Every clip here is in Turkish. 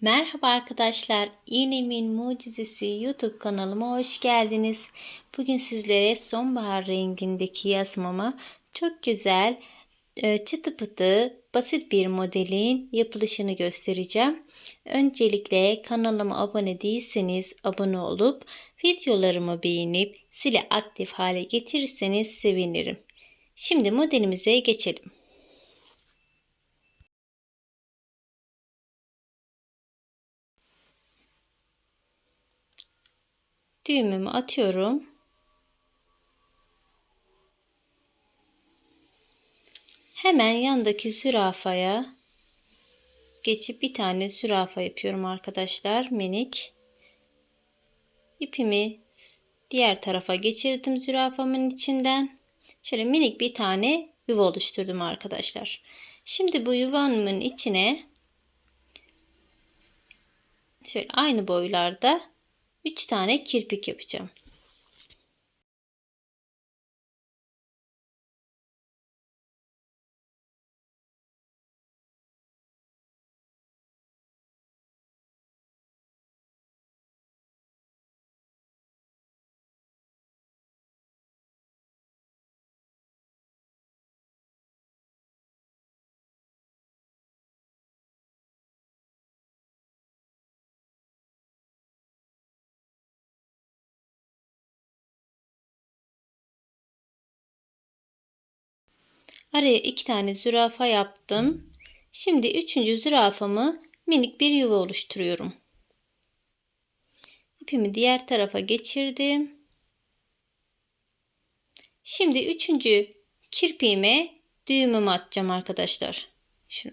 Merhaba arkadaşlar, İğnemin Mucizesi YouTube kanalıma hoş geldiniz. Bugün sizlere sonbahar rengindeki yazmama çok güzel, e, çıtı pıtı, basit bir modelin yapılışını göstereceğim. Öncelikle kanalıma abone değilseniz abone olup videolarımı beğenip zili aktif hale getirirseniz sevinirim. Şimdi modelimize geçelim. Düğümümü atıyorum. Hemen yandaki zürafaya geçip bir tane zürafa yapıyorum arkadaşlar. Minik. İpimi diğer tarafa geçirdim zürafamın içinden. Şöyle minik bir tane yuva oluşturdum arkadaşlar. Şimdi bu yuvanın içine şöyle aynı boylarda 3 tane kirpik yapacağım. Araya iki tane zürafa yaptım. Şimdi üçüncü zürafamı minik bir yuva oluşturuyorum. İpimi diğer tarafa geçirdim. Şimdi üçüncü kirpiğime düğümümü atacağım arkadaşlar. Şunu.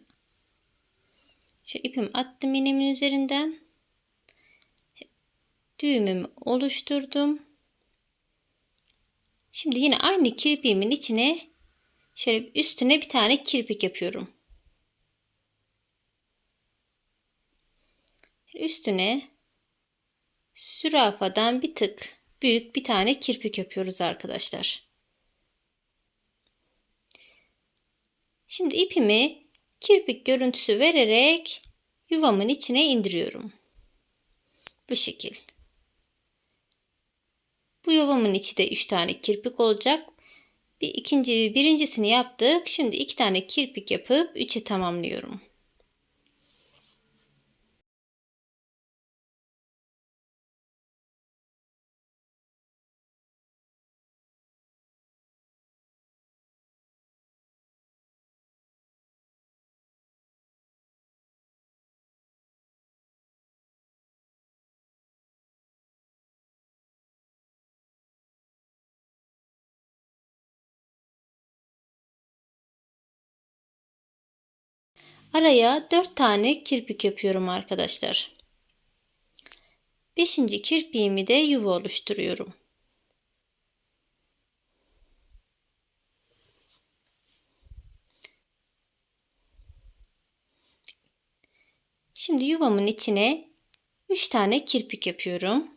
Şu ipimi attım iğnemin üzerinden. Düğümümü oluşturdum. Şimdi yine aynı kirpiğimin içine Şöyle üstüne bir tane kirpik yapıyorum. Üstüne sürafadan bir tık büyük bir tane kirpik yapıyoruz arkadaşlar. Şimdi ipimi kirpik görüntüsü vererek yuvamın içine indiriyorum. Bu şekil. Bu yuvamın içi de 3 tane kirpik olacak. Bir ikinci, birincisini yaptık. Şimdi iki tane kirpik yapıp üçe tamamlıyorum. Araya 4 tane kirpik yapıyorum arkadaşlar. 5. kirpiğimi de yuva oluşturuyorum. Şimdi yuvamın içine 3 tane kirpik yapıyorum.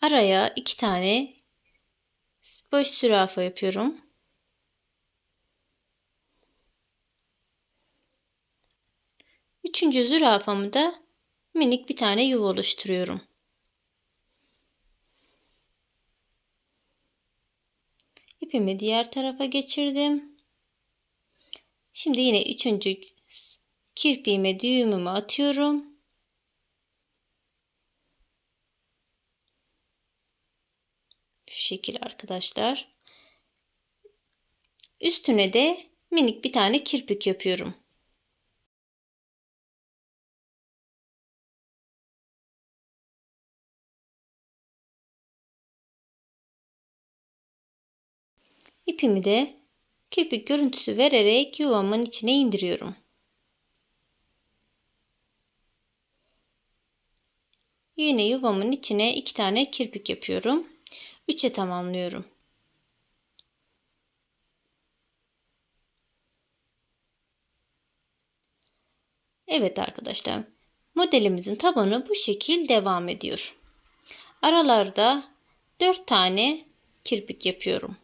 Araya iki tane boş zürafa yapıyorum. Üçüncü zürafamı da minik bir tane yuva oluşturuyorum. İpimi diğer tarafa geçirdim. Şimdi yine üçüncü kirpiğime düğümümü atıyorum. Şu şekil arkadaşlar. Üstüne de minik bir tane kirpik yapıyorum. İpimi de kirpik görüntüsü vererek yuvamın içine indiriyorum. Yine yuvamın içine iki tane kirpik yapıyorum. Üçe tamamlıyorum. Evet arkadaşlar. Modelimizin tabanı bu şekil devam ediyor. Aralarda 4 tane kirpik yapıyorum.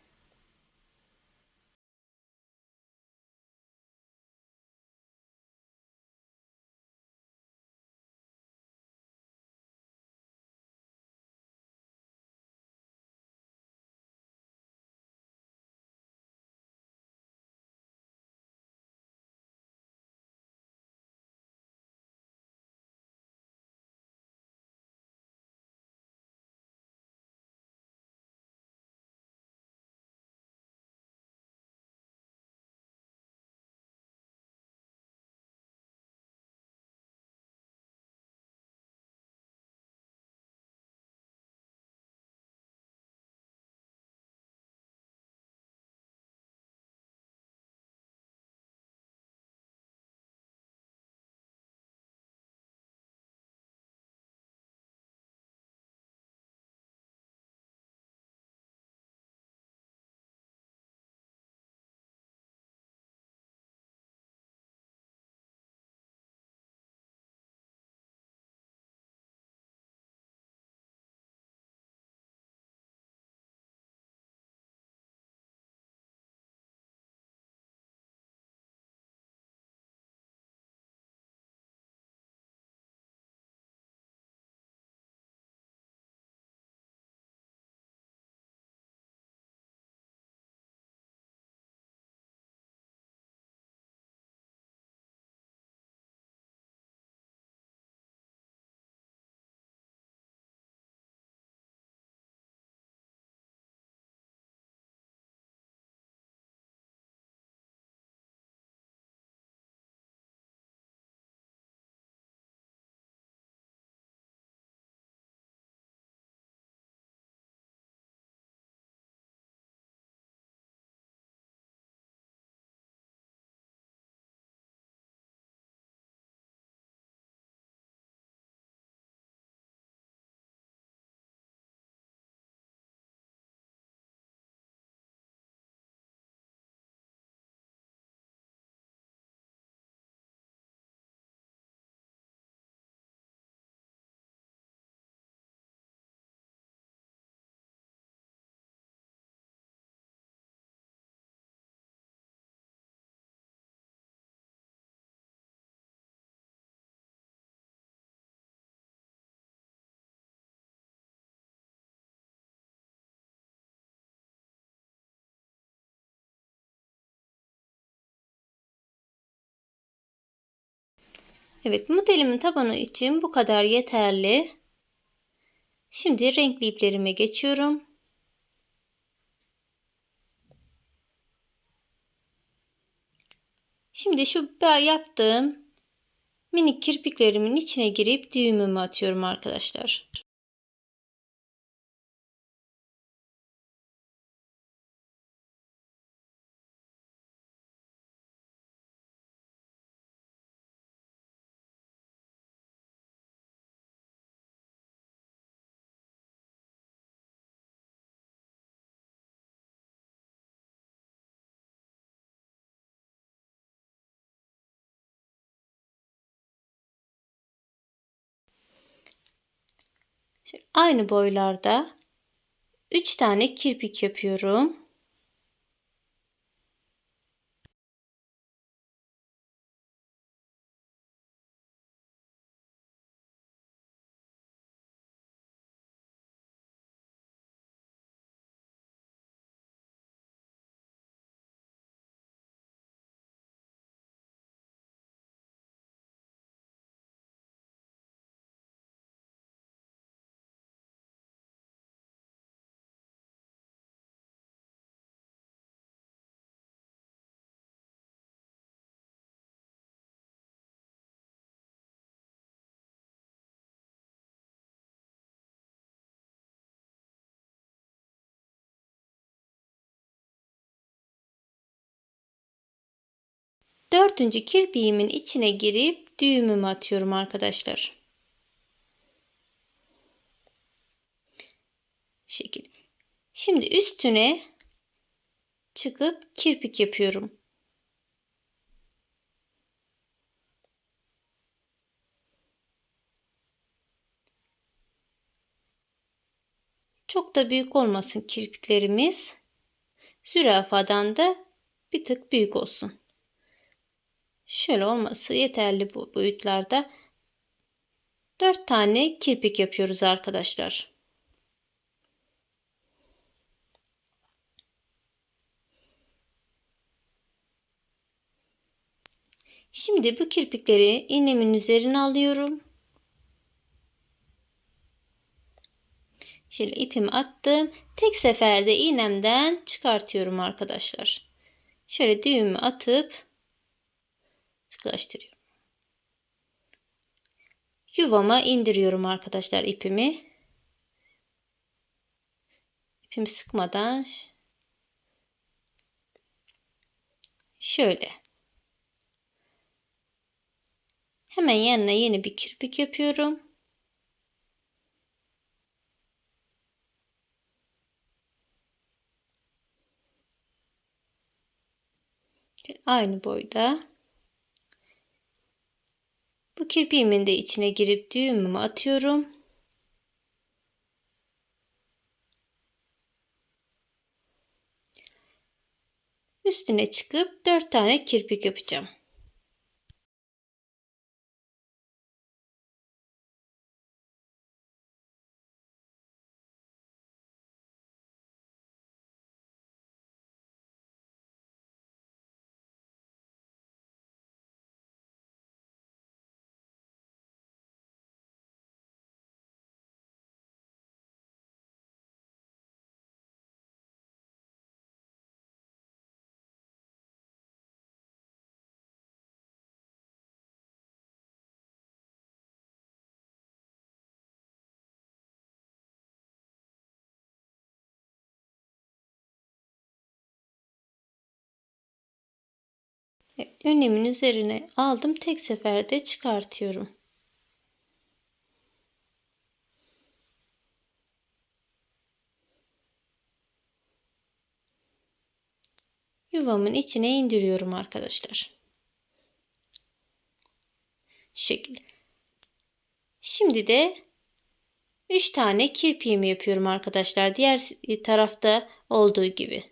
Evet modelimin tabanı için bu kadar yeterli. Şimdi renkli iplerime geçiyorum. Şimdi şu yaptığım minik kirpiklerimin içine girip düğümümü atıyorum arkadaşlar. Aynı boylarda 3 tane kirpik yapıyorum. Dördüncü kirpiğimin içine girip düğümümü atıyorum arkadaşlar. Şekil. Şimdi üstüne çıkıp kirpik yapıyorum. Çok da büyük olmasın kirpiklerimiz. Zürafadan da bir tık büyük olsun. Şöyle olması yeterli bu boyutlarda. 4 tane kirpik yapıyoruz arkadaşlar. Şimdi bu kirpikleri iğnemin üzerine alıyorum. Şöyle ipimi attım. Tek seferde iğnemden çıkartıyorum arkadaşlar. Şöyle düğümü atıp sıkılaştırıyorum. Yuvama indiriyorum arkadaşlar ipimi. İpimi sıkmadan şöyle hemen yanına yeni bir kirpik yapıyorum. Aynı boyda. Bu kirpiğimin de içine girip düğümümü atıyorum. Üstüne çıkıp 4 tane kirpik yapacağım. Önlemin üzerine aldım. Tek seferde çıkartıyorum. Yuvamın içine indiriyorum arkadaşlar. Şu şekilde. Şimdi de 3 tane kirpiğimi yapıyorum arkadaşlar. Diğer tarafta olduğu gibi.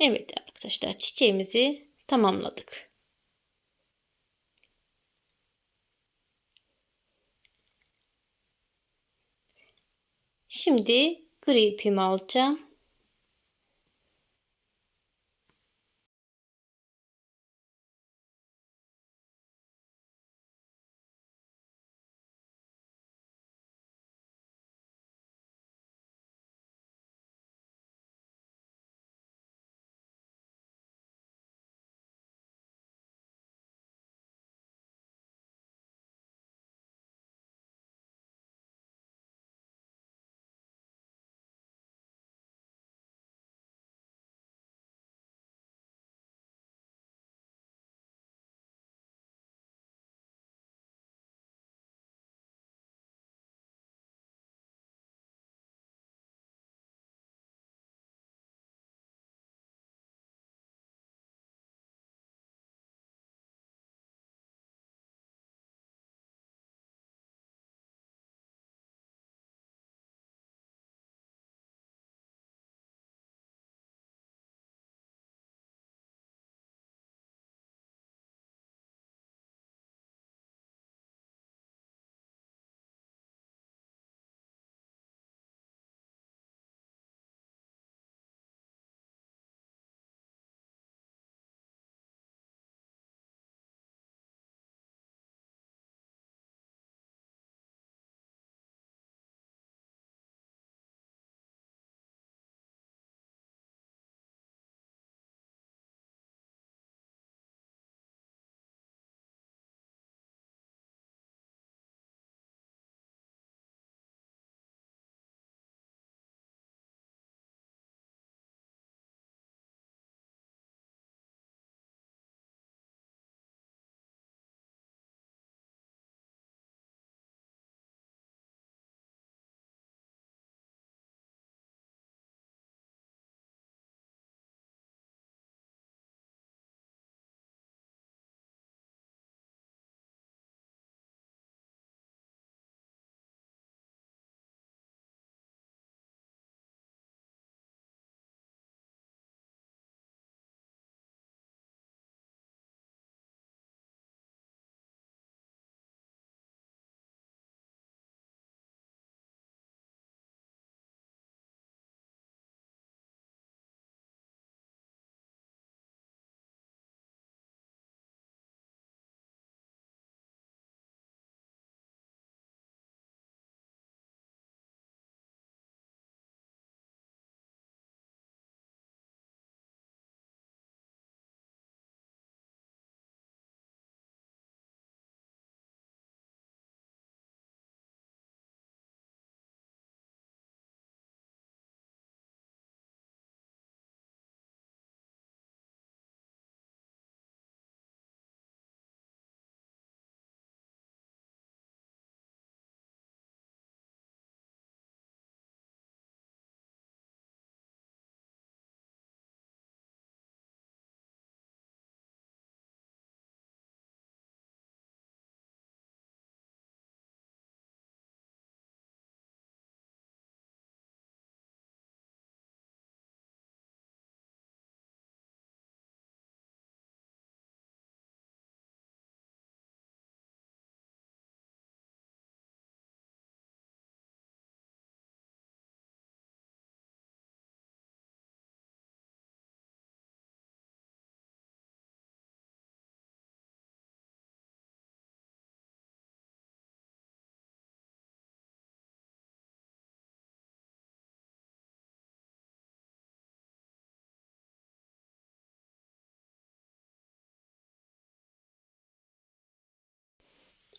Evet arkadaşlar çiçeğimizi tamamladık. Şimdi gri ipimi alacağım.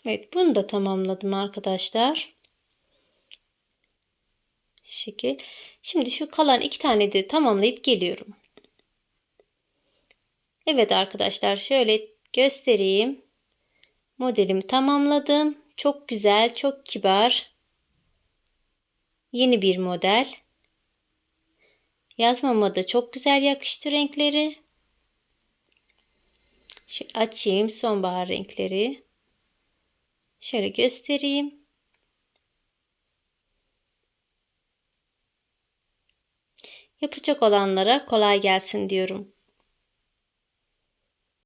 Evet bunu da tamamladım arkadaşlar. Şekil. Şimdi şu kalan iki tane de tamamlayıp geliyorum. Evet arkadaşlar şöyle göstereyim. Modelimi tamamladım. Çok güzel, çok kibar. Yeni bir model. Yazmama da çok güzel yakıştı renkleri. Şu açayım sonbahar renkleri. Şöyle göstereyim. Yapacak olanlara kolay gelsin diyorum.